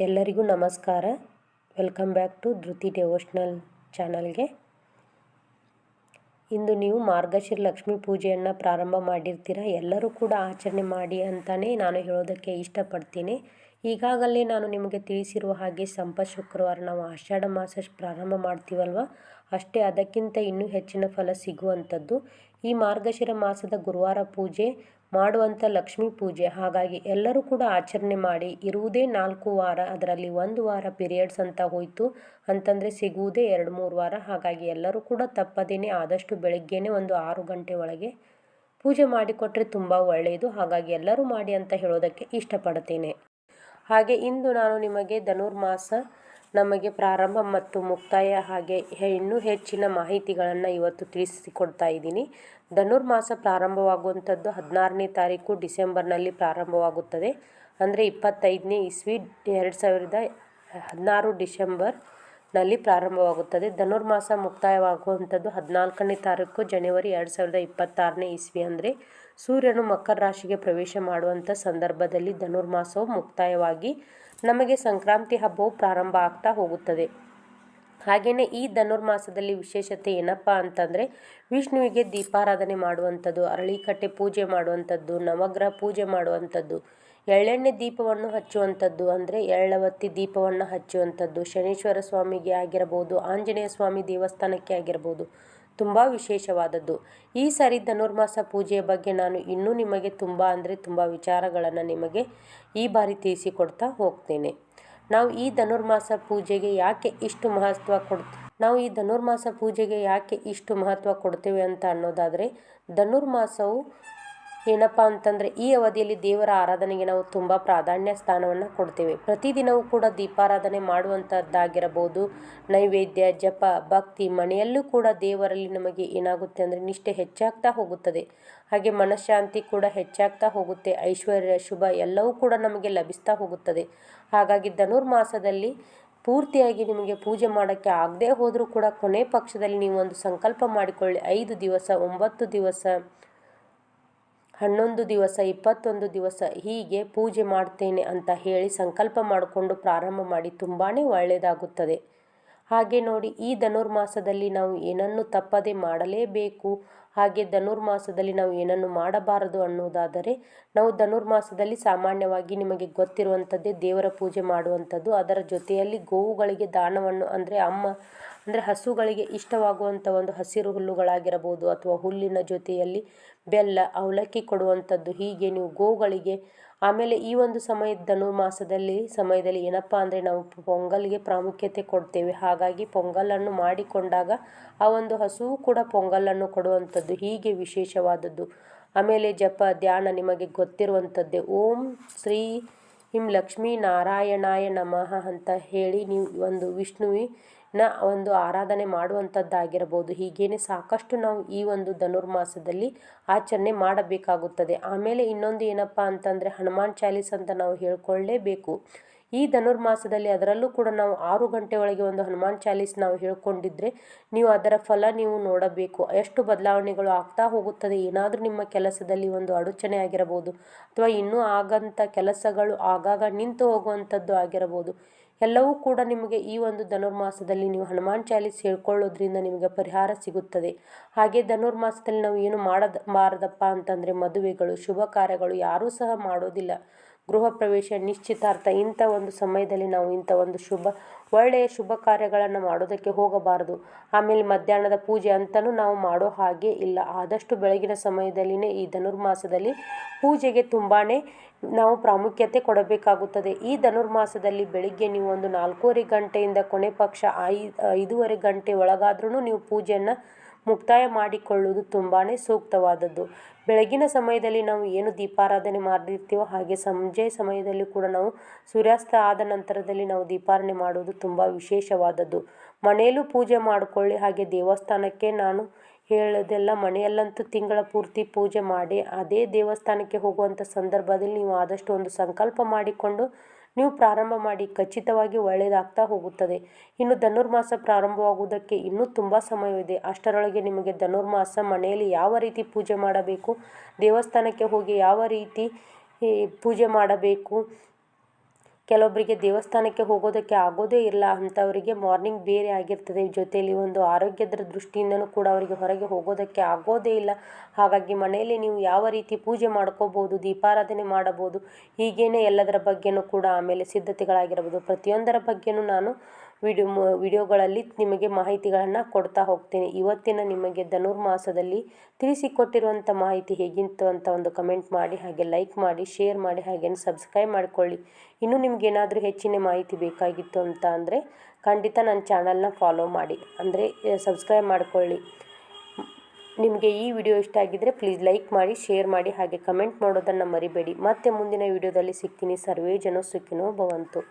ಎಲ್ಲರಿಗೂ ನಮಸ್ಕಾರ. Welcome back to Dhriti ಡೆವೋಷ್ನಲ್ ಚಾನಲ್ಗೆ. ಇಂದು ನೀವು ಮಾರ್ಗಶಿರ ಲಕ್ಷ್ಮಿ ಪೂಜೆಯನ್ನು ಪ್ರಾರಂಭ ಮಾಡಿರ್ತೀರ? ಎಲ್ಲರೂ ಕೂಡ ಆಚರಣೆ ಮಾಡಿ ಅಂತಲೇ ನಾನು ಹೇಳೋದಕ್ಕೆ ಇಷ್ಟಪಡ್ತೀನಿ. ಈಗಾಗಲೇ ನಾನು ನಿಮಗೆ ತಿಳಿಸಿರುವ ಹಾಗೆ ಸಂಪ ಶುಕ್ರವಾರ ನಾವು ಆಷಾಢ ಮಾಸ ಪ್ರಾರಂಭ ಮಾಡ್ತೀವಲ್ವ? ಅಷ್ಟೇ ಅದಕ್ಕಿಂತ ಇನ್ನೂ ಹೆಚ್ಚಿನ ಫಲ ಸಿಗುವಂಥದ್ದು. ಈ ಮಾರ್ಗಶಿರ ಮಾಸದ ಗುರುವಾರ ಪೂಜೆ ಮಾಡುವಂಥ ಲಕ್ಷ್ಮೀ ಪೂಜೆ. ಹಾಗಾಗಿ ಎಲ್ಲರೂ ಕೂಡ ಆಚರಣೆ ಮಾಡಿ ಇರುವುದೇ ನಾಲ್ಕು ವಾರ, ಅದರಲ್ಲಿ ಒಂದು ವಾರ ಪಿರಿಯಡ್ಸ್ ಅಂತ ಹೋಯಿತು. ಅಂತಂದರೆ ಸಿಗುವುದೇ ಎರಡು ಮೂರು ವಾರ. ಹಾಗಾಗಿ ಎಲ್ಲರೂ ಕೂಡ ತಪ್ಪದೇನೆ ಆದಷ್ಟು ಬೆಳಗ್ಗೆನೇ ಒಂದು ಆರು ಗಂಟೆ ಒಳಗೆ ಪೂಜೆ ಮಾಡಿಕೊಟ್ರೆ ತುಂಬ ಒಳ್ಳೆಯದು ಹಾಗಾಗಿ ಎಲ್ಲರೂ ಮಾಡಿ ಅಂತ ಹೇಳೋದಕ್ಕೆ ಇಷ್ಟಪಡ್ತೇನೆ. ಹಾಗೆ ಇಂದು ನಾನು ನಿಮಗೆ ಧನುರ್ಮಾಸ ನಮಗೆ ಪ್ರಾರಂಭ ಮತ್ತು ಮುಕ್ತಾಯ ಹಾಗೆ ಇನ್ನೂ ಹೆಚ್ಚಿನ ಮಾಹಿತಿಗಳನ್ನು ಇವತ್ತು ತಿಳಿಸಿಕೊಡ್ತಾ ಇದ್ದೀನಿ. ಧನುರ್ಮಾಸ ಪ್ರಾರಂಭವಾಗುವಂಥದ್ದು ಹದಿನಾರನೇ ತಾರೀಕು ಡಿಸೆಂಬರ್ನಲ್ಲಿ ಪ್ರಾರಂಭವಾಗುತ್ತದೆ. ಅಂದರೆ ಇಪ್ಪತ್ತೈದನೇ ಇಸ್ವಿ ಎರಡು ಸಾವಿರದ ಹದಿನಾರು ಡಿಸೆಂಬರ್ನಲ್ಲಿ ಪ್ರಾರಂಭವಾಗುತ್ತದೆ. ಧನುರ್ಮಾಸ ಮುಕ್ತಾಯವಾಗುವಂಥದ್ದು ಹದಿನಾಲ್ಕನೇ ತಾರೀಕು ಜನವರಿ ಎರಡು ಸಾವಿರದ ಇಪ್ಪತ್ತಾರನೇ ಇಸ್ವಿ ಅಂದರೆ ಸೂರ್ಯನು ಮಕರ ರಾಶಿಗೆ ಪ್ರವೇಶ ಮಾಡುವಂಥ ಸಂದರ್ಭದಲ್ಲಿ ಧನುರ್ಮಾಸವು ಮುಕ್ತಾಯವಾಗಿ ನಮಗೆ ಸಂಕ್ರಾಂತಿ ಹಬ್ಬವು ಪ್ರಾರಂಭ ಆಗ್ತಾ ಹೋಗುತ್ತದೆ. ಹಾಗೆಯೇ ಈ ಧನುರ್ಮಾಸದಲ್ಲಿ ವಿಶೇಷತೆ ಏನಪ್ಪ ಅಂತಂದರೆ, ವಿಷ್ಣುವಿಗೆ ದೀಪಾರಾಧನೆ ಮಾಡುವಂಥದ್ದು, ಅರಳಿಕಟ್ಟೆ ಪೂಜೆ ಮಾಡುವಂಥದ್ದು, ನವಗ್ರಹ ಪೂಜೆ ಮಾಡುವಂಥದ್ದು, ಎಳ್ಳೆಣ್ಣೆ ದೀಪವನ್ನು ಹಚ್ಚುವಂಥದ್ದು, ಅಂದರೆ ಎಳ್ಳವತ್ತಿ ದೀಪವನ್ನು ಹಚ್ಚುವಂಥದ್ದು, ಶನೀಶ್ವರ ಸ್ವಾಮಿಗೆ ಆಗಿರಬಹುದು ಆಂಜನೇಯ ಸ್ವಾಮಿ ದೇವಸ್ಥಾನಕ್ಕೆ ಆಗಿರ್ಬೋದು ತುಂಬ ವಿಶೇಷವಾದದ್ದು. ಈ ಸಾರಿ ಧನುರ್ಮಾಸ ಪೂಜೆಯ ಬಗ್ಗೆ ನಾನು ಇನ್ನೂ ನಿಮಗೆ ತುಂಬ ಅಂದರೆ ತುಂಬ ವಿಚಾರಗಳನ್ನು ನಿಮಗೆ ಈ ಬಾರಿ ತಿಳಿಸಿಕೊಡ್ತಾ ಹೋಗ್ತೇನೆ. ನಾವು ಈ ಧನುರ್ಮಾಸ ಪೂಜೆಗೆ ಯಾಕೆ ಇಷ್ಟು ಮಹತ್ವ ಕೊಡ್ತೀವಿ ನಾವು ಈ ಧನುರ್ಮಾಸ ಪೂಜೆಗೆ ಯಾಕೆ ಇಷ್ಟು ಮಹತ್ವ ಕೊಡ್ತೇವೆ ಅಂತ ಅನ್ನೋದಾದರೆ, ಧನುರ್ಮಾಸವು ಏನಪ್ಪ ಅಂತಂದರೆ, ಈ ಅವಧಿಯಲ್ಲಿ ದೇವರ ಆರಾಧನೆಗೆ ನಾವು ತುಂಬ ಪ್ರಾಧಾನ್ಯ ಸ್ಥಾನವನ್ನು ಕೊಡ್ತೇವೆ. ಪ್ರತಿದಿನವೂ ಕೂಡ ದೀಪಾರಾಧನೆ ಮಾಡುವಂಥದ್ದಾಗಿರಬಹುದು ನೈವೇದ್ಯ, ಜಪ, ಭಕ್ತಿ, ಮನೆಯಲ್ಲೂ ಕೂಡ ದೇವರಲ್ಲಿ ನಮಗೆ ಏನಾಗುತ್ತೆ ಅಂದರೆ ನಿಷ್ಠೆ ಹೆಚ್ಚಾಗ್ತಾ ಹೋಗುತ್ತದೆ. ಹಾಗೆ ಮನಃಶಾಂತಿ ಕೂಡ ಹೆಚ್ಚಾಗ್ತಾ ಹೋಗುತ್ತೆ. ಐಶ್ವರ್ಯ, ಶುಭ ಎಲ್ಲವೂ ಕೂಡ ನಮಗೆ ಲಭಿಸ್ತಾ ಹೋಗುತ್ತದೆ. ಹಾಗಾಗಿ ಧನುರ್ಮಾಸದಲ್ಲಿ ಪೂರ್ತಿಯಾಗಿ ನಿಮಗೆ ಪೂಜೆ ಮಾಡೋಕ್ಕೆ ಆಗದೇ ಹೋದರೂ ಕೂಡ ಕೊನೆ ಪಕ್ಷದಲ್ಲಿ ನೀವು ಒಂದು ಸಂಕಲ್ಪ ಮಾಡಿಕೊಳ್ಳಿ. ಐದು ದಿವಸ, ಒಂಬತ್ತು ದಿವಸ ಹನ್ನೊಂದು ದಿವಸ, ಇಪ್ಪತ್ತೊಂದು ದಿವಸ ಹೀಗೆ ಪೂಜೆ ಮಾಡ್ತೇನೆ ಅಂತ ಹೇಳಿ ಸಂಕಲ್ಪ ಮಾಡಿಕೊಂಡು ಪ್ರಾರಂಭ ಮಾಡಿ ತುಂಬಾ ಒಳ್ಳೆಯದಾಗುತ್ತದೆ. ಹಾಗೆ ನೋಡಿ, ಈ ಧನುರ್ಮಾಸದಲ್ಲಿ ನಾವು ಏನನ್ನು ತಪ್ಪದೆ ಮಾಡಲೇಬೇಕು. ಹಾಗೆ ಧನುರ್ಮಾಸದಲ್ಲಿ ನಾವು ಏನನ್ನು ಮಾಡಬಾರದು ಅನ್ನೋದಾದರೆ, ನಾವು ಧನುರ್ಮಾಸದಲ್ಲಿ ಸಾಮಾನ್ಯವಾಗಿ ನಿಮಗೆ ಗೊತ್ತಿರುವಂಥದ್ದೇ ದೇವರ ಪೂಜೆ ಮಾಡುವಂಥದ್ದು. ಅದರ ಜೊತೆಯಲ್ಲಿ ಗೋವುಗಳಿಗೆ ದಾನವನ್ನು, ಅಂದರೆ ಅಮ್ಮ, ಅಂದರೆ ಹಸುಗಳಿಗೆ ಇಷ್ಟವಾಗುವಂಥ ಒಂದು ಹಸಿರು ಹುಲ್ಲುಗಳಾಗಿರಬಹುದು ಅಥವಾ ಹುಲ್ಲಿನ ಜೊತೆಯಲ್ಲಿ ಬೆಲ್ಲ, ಅವಲಕ್ಕಿ ಕೊಡುವಂಥದ್ದು ಹೀಗೆ ನೀವು ಗೋಗಳಿಗೆ. ಆಮೇಲೆ ಈ ಒಂದು ಸಮಯದ ಧನುರ್ಮಾಸದಲ್ಲಿ, ಸಮಯದಲ್ಲಿ ಏನಪ್ಪ ಅಂದರೆ ನಾವು ಪೊಂಗಲ್ಗೆ ಪ್ರಾಮುಖ್ಯತೆ ಕೊಡ್ತೇವೆ. ಹಾಗಾಗಿ ಪೊಂಗಲನ್ನು ಮಾಡಿಕೊಂಡಾಗ ಆ ಒಂದು ಹಸುವು ಕೂಡ ಪೊಂಗಲನ್ನು ಕೊಡುವಂಥದ್ದು ಹೀಗೆ ವಿಶೇಷವಾದದ್ದು. ಆಮೇಲೆ ಜಪ, ಧ್ಯಾನ ನಿಮಗೆ ಗೊತ್ತಿರುವಂಥದ್ದೇ. ಓಂ ಶ್ರೀ ಹಿಂ ಲಕ್ಷ್ಮೀ ನಾರಾಯಣಾಯ ನಮಃ ಅಂತ ಹೇಳಿ ನೀವು ಒಂದು ವಿಷ್ಣುವಿನ ಒಂದು ಆರಾಧನೆ ಮಾಡುವಂಥದ್ದಾಗಿರಬಹುದು ಹೀಗೇನೆ ಸಾಕಷ್ಟು ನಾವು ಈ ಒಂದು ಧನುರ್ಮಾಸದಲ್ಲಿ ಆಚರಣೆ ಮಾಡಬೇಕಾಗುತ್ತದೆ. ಆಮೇಲೆ ಇನ್ನೊಂದು ಏನಪ್ಪ ಅಂತಂದರೆ ಹನುಮಾನ್ ಚಾಲೀಸ್ ಅಂತ ನಾವು ಹೇಳ್ಕೊಳ್ಳೇಬೇಕು. ಈ ಧನುರ್ಮಾಸದಲ್ಲಿ ಅದರಲ್ಲೂ ಕೂಡ ನಾವು ಆರು ಗಂಟೆ ಒಳಗೆ ಒಂದು ಹನುಮಾನ್ ಚಾಲೀಸ್ ನಾವು ಹೇಳ್ಕೊಂಡಿದ್ರೆ ನೀವು ಅದರ ಫಲ ನೀವು ನೋಡಬೇಕು. ಎಷ್ಟು ಬದಲಾವಣೆಗಳು ಆಗ್ತಾ ಹೋಗುತ್ತದೆ, ಏನಾದರೂ ನಿಮ್ಮ ಕೆಲಸದಲ್ಲಿ ಒಂದು ಅಡಚಣೆ ಆಗಿರಬಹುದು, ಅಥವಾ ಇನ್ನೂ ಆಗಂಥ ಕೆಲಸಗಳು ಆಗಾಗ ನಿಂತು ಹೋಗುವಂಥದ್ದು ಆಗಿರಬಹುದು. ಎಲ್ಲವೂ ಕೂಡ ನಿಮಗೆ ಈ ಒಂದು ಧನುರ್ಮಾಸದಲ್ಲಿ ನೀವು ಹನುಮಾನ್ ಚಾಲೀಸ್ ಹೇಳ್ಕೊಳ್ಳೋದ್ರಿಂದ ನಿಮಗೆ ಪರಿಹಾರ ಸಿಗುತ್ತದೆ. ಹಾಗೆ ಧನುರ್ಮಾಸದಲ್ಲಿ ನಾವು ಏನು ಮಾಡಬಾರದಪ್ಪ ಅಂತಂದರೆ ಮದುವೆಗಳು, ಶುಭ ಕಾರ್ಯಗಳು ಯಾರೂ ಸಹ ಮಾಡೋದಿಲ್ಲ. ಗೃಹ ಪ್ರವೇಶ ನಿಶ್ಚಿತಾರ್ಥ. ಇಂಥ ಒಂದು ಸಮಯದಲ್ಲಿ ನಾವು ಇಂಥ ಒಂದು ಶುಭ, ಒಳ್ಳೆಯ ಶುಭ ಕಾರ್ಯಗಳನ್ನು ಮಾಡೋದಕ್ಕೆ ಹೋಗಬಾರದು. ಆಮೇಲೆ ಮಧ್ಯಾಹ್ನದ ಪೂಜೆ ಅಂತಲೂ ನಾವು ಮಾಡೋ ಹಾಗೆ ಇಲ್ಲ. ಆದಷ್ಟು ಬೆಳಗಿನ ಸಮಯದಲ್ಲಿನೇ ಈ ಧನುರ್ಮಾಸದಲ್ಲಿ ಪೂಜೆಗೆ ತುಂಬಾ ನಾವು ಪ್ರಾಮುಖ್ಯತೆ ಕೊಡಬೇಕಾಗುತ್ತದೆ. ಈ ಧನುರ್ಮಾಸದಲ್ಲಿ ಬೆಳಿಗ್ಗೆ ನೀವು ಒಂದು ನಾಲ್ಕೂವರೆ ಗಂಟೆಯಿಂದ ಕೊನೆ ಪಕ್ಷ ಐ, ಐದೂವರೆ ಗಂಟೆ ಒಳಗಾದ್ರೂ ನೀವು ಪೂಜೆಯನ್ನು ಮುಕ್ತಾಯ ಮಾಡಿಕೊಳ್ಳುವುದು ತುಂಬಾ ಸೂಕ್ತವಾದದ್ದು. ಬೆಳಗಿನ ಸಮಯದಲ್ಲಿ ನಾವು ಏನು ದೀಪಾರಾಧನೆ ಮಾಡಿರ್ತೀವೋ ಹಾಗೆ ಸಂಜೆ ಸಮಯದಲ್ಲಿ ಕೂಡ ನಾವು ಸೂರ್ಯಾಸ್ತ ಆದ ನಂತರದಲ್ಲಿ ನಾವು ದೀಪಾರಣೆ ಮಾಡುವುದು ತುಂಬ ವಿಶೇಷವಾದದ್ದು. ಮನೆಯಲ್ಲೂ ಪೂಜೆ ಮಾಡಿಕೊಳ್ಳಿ, ಹಾಗೆ ದೇವಸ್ಥಾನಕ್ಕೆ ನಾನು ಹೇಳೋದೆಲ್ಲ ಮನೆಯಲ್ಲಂತೂ ತಿಂಗಳ ಪೂರ್ತಿ ಪೂಜೆ ಮಾಡಿ, ಅದೇ ದೇವಸ್ಥಾನಕ್ಕೆ ಹೋಗುವಂಥ ಸಂದರ್ಭದಲ್ಲಿ ನೀವು ಆದಷ್ಟು ಒಂದು ಸಂಕಲ್ಪ ಮಾಡಿಕೊಂಡು ನೀವು ಪ್ರಾರಂಭ ಮಾಡಿ ಖಚಿತವಾಗಿ ಒಳ್ಳೆಯದಾಗ್ತಾ ಹೋಗುತ್ತದೆ. ಇನ್ನು ಧನುರ್ಮಾಸ ಪ್ರಾರಂಭವಾಗುವುದಕ್ಕೆ ಇನ್ನೂ ತುಂಬ ಸಮಯವಿದೆ. ಅಷ್ಟರೊಳಗೆ ನಿಮಗೆ ಧನುರ್ಮಾಸ ಮನೆಯಲ್ಲಿ ಯಾವ ರೀತಿ ಪೂಜೆ ಮಾಡಬೇಕು, ದೇವಸ್ಥಾನಕ್ಕೆ ಹೋಗಿ ಯಾವ ರೀತಿ ಪೂಜೆ ಮಾಡಬೇಕು ಕೆಲವೊಬ್ಬರಿಗೆ ದೇವಸ್ಥಾನಕ್ಕೆ ಹೋಗೋದಕ್ಕೆ ಆಗೋದೇ ಇಲ್ಲ. ಅಂಥವರಿಗೆ ಮಾರ್ನಿಂಗ್ ಬೇರೆ ಆಗಿರ್ತದೆ. ಜೊತೆಯಲ್ಲಿ ಒಂದು ಆರೋಗ್ಯದ ದೃಷ್ಟಿಯಿಂದನೂ ಕೂಡ ಅವರಿಗೆ ಹೊರಗೆ ಹೋಗೋದಕ್ಕೆ ಆಗೋದೇ ಇಲ್ಲ. ಹಾಗಾಗಿ ಮನೆಯಲ್ಲಿ ನೀವು ಯಾವ ರೀತಿ ಪೂಜೆ ಮಾಡ್ಕೋಬೋದು ದೀಪಾರಾಧನೆ ಮಾಡಬಹುದು, ಹೀಗೇನೆ ಎಲ್ಲದರ ಬಗ್ಗೆನೂ ಕೂಡ ಆಮೇಲೆ ಸಿದ್ಧತೆಗಳಾಗಿರ್ಬೋದು. ಪ್ರತಿಯೊಂದರ ಬಗ್ಗೆನೂ ನಾನು ವಿಡಿಯೋ ವಿಡಿಯೋಗಳಲ್ಲಿ ನಿಮಗೆ ಮಾಹಿತಿಗಳನ್ನು ಕೊಡ್ತಾ ಹೋಗ್ತೇನೆ. ಇವತ್ತಿನ ನಿಮಗೆ ಧನುರ್ಮಾಸದಲ್ಲಿ ತಿಳಿಸಿಕೊಟ್ಟಿರುವಂಥ ಮಾಹಿತಿ ಹೇಗಿತ್ತು ಅಂತ ಒಂದು ಕಮೆಂಟ್ ಮಾಡಿ, ಹಾಗೆ ಲೈಕ್ ಮಾಡಿ ಶೇರ್ ಮಾಡಿ, ಹಾಗೆ ಸಬ್ಸ್ಕ್ರೈಬ್ ಮಾಡಿಕೊಳ್ಳಿ. ಇನ್ನೂ ನಿಮಗೇನಾದರೂ ಹೆಚ್ಚಿನ ಮಾಹಿತಿ ಬೇಕಾಗಿತ್ತು ಅಂತ ಅಂದರೆ ಖಂಡಿತ ನನ್ನ ಚಾನಲ್ನ ಫಾಲೋ ಮಾಡಿ. ಅಂದರೆ ಸಬ್ಸ್ಕ್ರೈಬ್ ಮಾಡಿಕೊಳ್ಳಿ. ನಿಮಗೆ ಈ ವಿಡಿಯೋ ಇಷ್ಟ ಆಗಿದ್ದರೆ ಪ್ಲೀಸ್ ಲೈಕ್ ಮಾಡಿ ಶೇರ್ ಮಾಡಿ, ಹಾಗೆ ಕಮೆಂಟ್ ಮಾಡೋದನ್ನು ಮರಿಬೇಡಿ. ಮತ್ತೆ ಮುಂದಿನ ವಿಡಿಯೋದಲ್ಲಿ ಸಿಗ್ತೀನಿ. ಸರ್ವೇ ಜನ ಸುಖಿನೋ ಭವಂತು.